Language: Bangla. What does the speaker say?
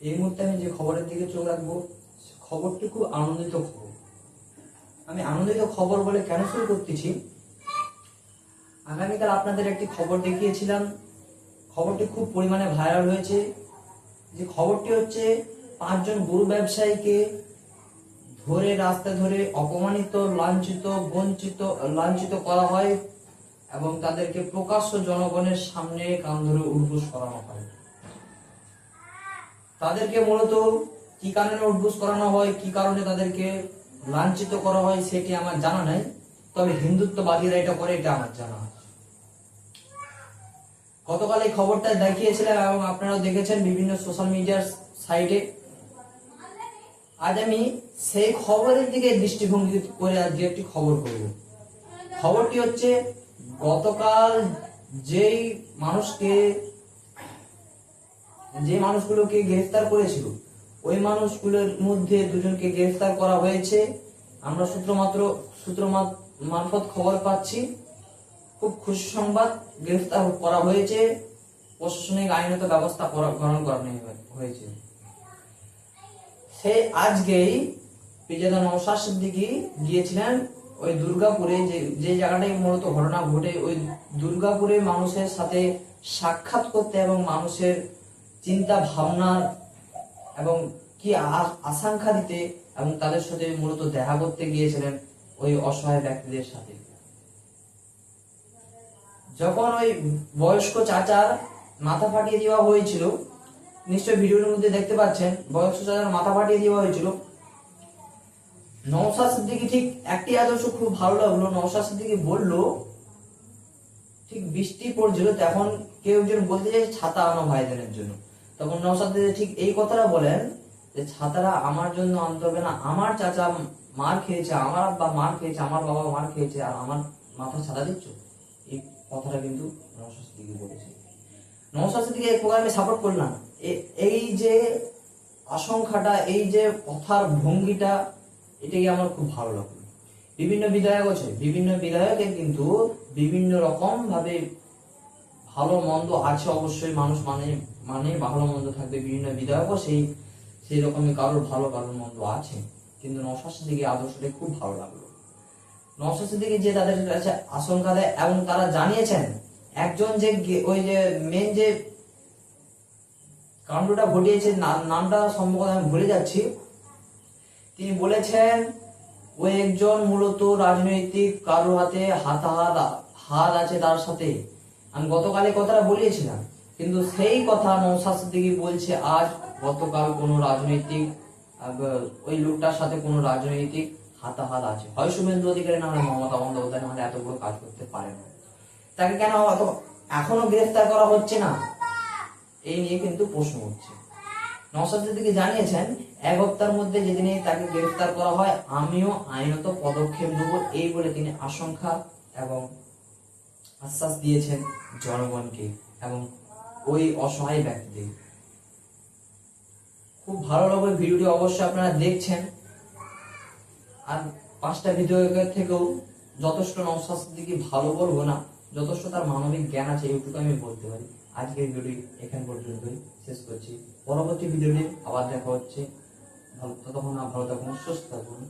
এই মুহূর্তে আমি যে খবরের দিকে চোখ রাখব খবরটি খুব আনন্দিত খবর। আমি আনন্দিত খবর বলে কেন শুরু করতেছি? আগামীকাল আপনাদের একটি খবর দেখিয়েছিলাম। খবরটি খুব পরিমাণে ভাইরাল হয়েছে। যে খবরটি হচ্ছে, পাঁচজন গরু ব্যবসায়ীকে ধরে, রাস্তা ধরে অপমানিত, লাঞ্ছিত, বঞ্চিত, লাঞ্ছিত করা হয় এবং তাদেরকে প্রকাশ্য জনগণের সামনে কান ধরে উদ্বুস করানো হয় তাদেরকে মূলত কি কারণে উদ্বুস করানো হয়, কি কারণে তাদেরকে লাঞ্ছিত করা হয় সেটি আমার জানা নাই, তবে হিন্দুত্ববাদীরা এটা করে, এটা আমার জানা গতকাল এই খবরটা দেখিয়েছিলাম এবং আপনারাও দেখেছেন বিভিন্ন সোশ্যাল মিডিয়ার সাইটে। আজ আমি সেই খবরের দিকে দৃষ্টিভঙ্গি করে আজকে একটি খবর করব। খবরটি হচ্ছে, গতকাল যেই মানুষকে যে মানুষগুলোকে গ্রেফতার করেছিল, ওই মানুষগুলোর মধ্যে দুজনকে গ্রেফতার করা হয়েছে। আমরা সূত্রমাত্র সূত্র মারফত খবর পাচ্ছি, খুব খুশি সংবাদ, গ্রেফতার করা হয়েছে। প্রশাসনিক আইনত ব্যবস্থা গ্রহণ করা হয়েছে। সে আজকেই পিজাদা নৌসাদ সিদ্দিকি গিয়েছিলেন ওই দুর্গাপুরে, যে যে জায়গাটায় মূলত ঘটনা ঘটে, ওই দুর্গাপুরে মানুষের সাথে সাক্ষাৎ করতে এবং মানুষের চিন্তা, ভাবনা এবং কি আশঙ্কা দিতে এবং তাদের সাথে মূলত দেখা করতে গিয়েছিলেন ওই অসহায় ব্যক্তিদের সাথে। যখন ওই বয়স্ক চাচার মাথা ফাটিয়ে দেওয়া হয়েছিল নিশ্চয় ভিডিওর মধ্যে দেখতে পাচ্ছেন, বয়স্ক চাচার মাথা ফাটিয়ে দেওয়া হয়েছিল। নওশাদ সিদ্দিকি ঠিক একটি আদর্শ খুব ভালো লাগল। নওশাদ সিদ্দিকি বলল, ঠিক বৃষ্টি পড়ছিল, তখন কেউ একজন বলতে চাইছে, ছাতা আনো ভাইদের জন্য। তখন নওশাদ সিদ্দিকী ঠিক এই কথাটা বলেন যে, ছাতারা আমার জন্য আনতে হবে না আমার চাচা মার খেয়েছে, আমার আব্বা মার খেয়েছে, আমার বাবা মার খেয়েছে, আর আমার মাথা ছাতা দিচ্ছ? এই কথাটা কিন্তু নওশাদ সিদ্দিকী বলেছে। নওশাদ সিদ্দিকী এক প্রকার আমি সাপোর্ট করলাম এই যে আশঙ্কাটা, এই যে কথার ভঙ্গিটা এটাকে আমার খুব ভালো লাগল। বিভিন্ন বিধায়ক আছে, বিভিন্ন বিধায়কের কিন্তু বিভিন্ন রকম ভাবে ভালো মন্দ আছে অবশ্যই, মানুষ মানে মানে ভালো মন্দ থাকবে, বিভিন্ন বিধায়কও সেই সেই রকমই কারোর ভালো, কারোর মন্দ আছে। কিন্তু নশাসের দিকে আদর্শটা খুব ভালো লাগল। নশাসের দিকে যে তাদের কাছে আশঙ্কা দেয়, এবং তারা জানিয়েছেন, একজন যে ওই যে মেন যে কাণ্ডটা ঘটিয়েছে নাম- নামটা সম্ভবত আমি ভুলে যাচ্ছি, তিনি বলেছেন, ওই একজন মূলত রাজনৈতিক কারোর হাতে হাতাহাত হাত আছে তার সাথে। আমি গতকালে কথাটা বলিয়েছিলাম, কিন্তু সেই কথা নৌসাদ সিদ্দিকী বলছে আজ গতকাল কোনো রাজনৈতিক ওই লোকটার সাথে কোনো রাজনৈতিক হাতাহাত আছে। হয় শুভেন্দু অধিকারী, না হয় মমতা বন্দ্যোপাধ্যায়, না হলে এত বড় কাজ করতে পারে না। তাকে কেন অত এখনও গ্রেফতার করা হচ্ছে না? এই নিয়ে কিন্তু প্রশ্ন উঠছে। নওশাদ সিদ্দিকী জানিয়েছেন, এক হপ্তার মধ্যে যেদিনে তাকে গ্রেফতার করা হয়, আমিও আইনত পদক্ষেপ নেব, এই বলে তিনি আশঙ্কা এবং আশ্বাস দিয়েছেন জনগণকে এবং ওই অসহায় ব্যক্তিদের। খুব ভালো লাগবে ভিডিওটি, অবশ্যই আপনারা দেখছেন। আর পাঁচটা ভিডিও থেকেও যথেষ্ট নওশাদ সিদ্দিকী ভালো বলব না, যথেষ্ট তার মানবিক জ্ঞান আছে, এইটুকু আমি বলতে পারি। আজকের ভিডিওটি এখান পর্যন্তই শেষ করছি। পরবর্তী ভিডিওটি আবার দেখা হচ্ছে। ভালো ততক্ষণ ভালো থাকুন সুস্থ থাকুন।